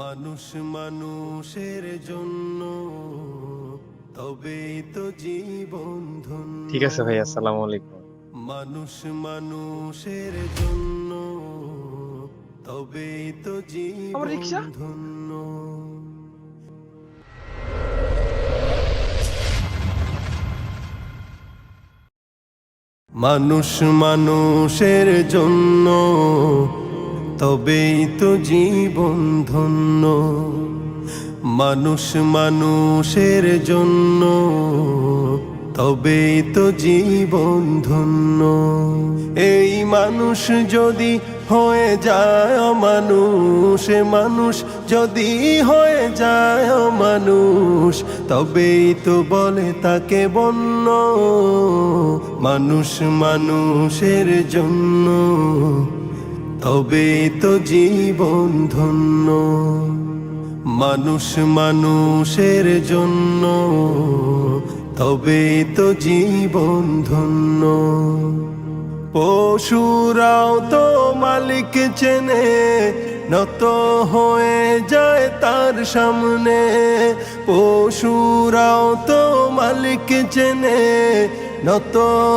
মানুষ মানুষের জন্য তবেই তো জীবন ধন্য। ঠিক আছে ভাই আসসালামু আলাইকুম। মানুষ মানুষের জন্য তবেই তো জীবন? ধন্য। মানুষ মানুষের জন্য তবেই তো জীবন ধন্য। মানুষ মানুষের জন্য। তবেই তো জীবন ধন্য। এই মানুষ যদি হয়ে যায় মানুষ মানুষ যদি হয়ে যায় মানুষ তবেই তো বলে তাকে বন্য। মানুষ মানুষের জন্য। তবেই তো জীবন ধন্য, মানুষ মানুষের জন্য। তবে তো জীবন ধন্য। পশুরাও তো মালিক চেনে, নত হয়ে যায় তার সামনে। পশুরাও তো মালিক চেনে নত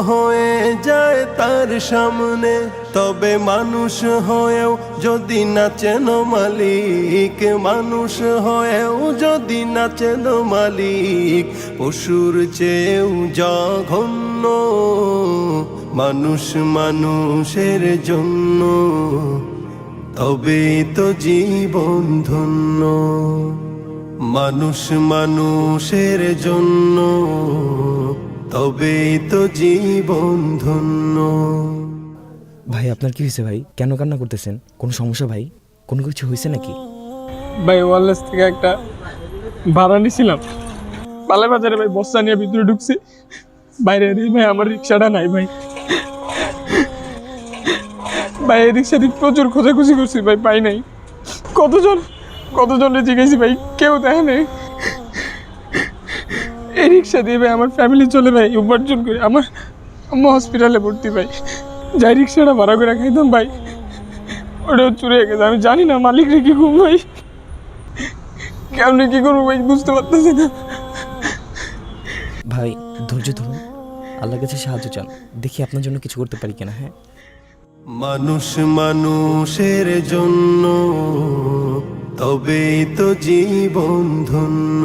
হয়ে যায় তার সামনে, তবে মানুষ হয়েও যদি নাচেন মালিক, মানুষ হয়েও যদি নাচেন মালিক, পশুর চেয়েও জঘন্য, মানুষ মানুষের জন্য তবে তো জীবন ধন্য, মানুষ মানুষের জন্য। তবে তো জীবন ধন্য। ভাই আপনার কি হয়েছে ভাই? কেন কান্না করতেছেন? কোনো সমস্যা ভাই? কোনো কিছু হয়েছে নাকি? ভাই ওয়ারলেস থেকে একটা ভাড়া নিছিলাম। পালে বাজারে ভাই বস্তা নিয়ে ভিতরে ঢুকছি। বাইরে এদিকে ভাই আমার রিক্সাটা নাই ভাই। ভাই এই রিক্সা দিক প্রচুর খোঁজাখুঁজি করছি ভাই পাই নাই। কতজন কতজনে জিজ্ঞেসি ভাই কেউ দেখে নেই। এই রিক্সা দিয়ে ভাই আমার ফ্যামিলি চলে ভাই উপার্জন করে আমার আম্মা হসপিটালে ভর্তি ভাই। যাই রিক্সাটা ভাড়া করে খাইতাম ভাই ওটাও চুরে গেছে। আমি জানি না মালিক রে কি করব ভাই। কেমনি কি করব ভাই বুঝতে পারতেছি না। ভাই ধৈর্য ধরুন। আল্লাহর কাছে সাহায্য চান। দেখি আপনার জন্য কিছু করতে পারি কিনা হ্যাঁ? মানুষ মানুষের জন্য তবেই তো জীবন ধন্য।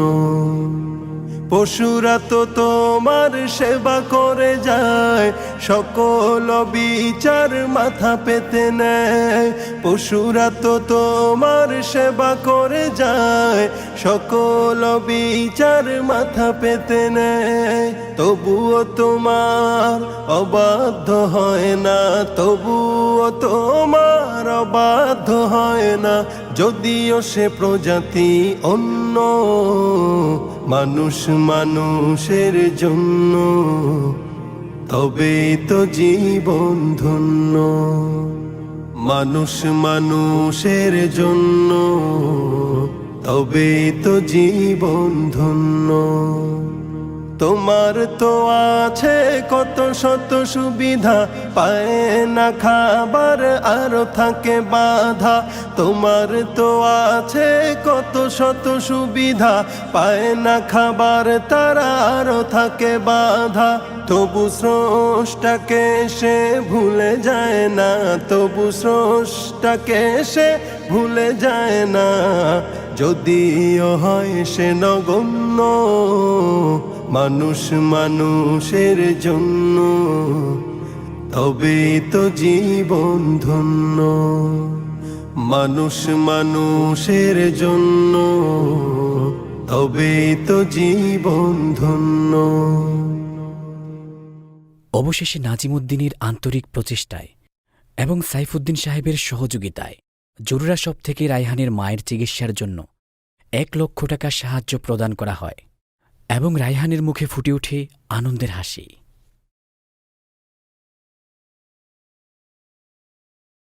পশুরা তো তোমার সেবা করে যায়, সকল বিচার মাথা পেতে নেয়। পশুরা তো তোমার সেবা করে যায়, সকল বিচার মাথা পেতে নেয়। তবুও তোমার অবাধ্য হয় না, তবুও তোমার অবাধ্য হয় না, যদিও সে প্রজাতি অন্য। মানুষ মানুষের জন্য তবে তো জীবন ধন্য। মানুষ মানুষের জন্য তবে তো জীবন ধন্য। তোমার তো আছে কত শত সুবিধা, পায় না খাবার আরও থাকে বাধা। তোমার তো আছে কত শত সুবিধা, পায় না খাবার তারা আরও থাকে বাধা। তবু স্রষ্টাকে সে ভুলে যায় না, তবু স্রষ্টাকে সে ভুলে যায় না। যদিও হয় সে নগণ্য মানুষ মানুষের জন্য তবে তো জীবন ধন্য। মানুষ মানুষের জন্য তবে তো জীবন ধন্য। অবশেষে নাজিমুদ্দিনের আন্তরিক প্রচেষ্টায় এবং সাইফুদ্দিন সাহেবের সহযোগিতায় জরুরা সব থেকে রায়হানের মায়ের চিকিৎসার জন্য এক লক্ষ টাকা সাহায্য প্রদান করা হয়। এবং রায়হানের মুখে ফুটে ওঠে আনন্দের হাসি।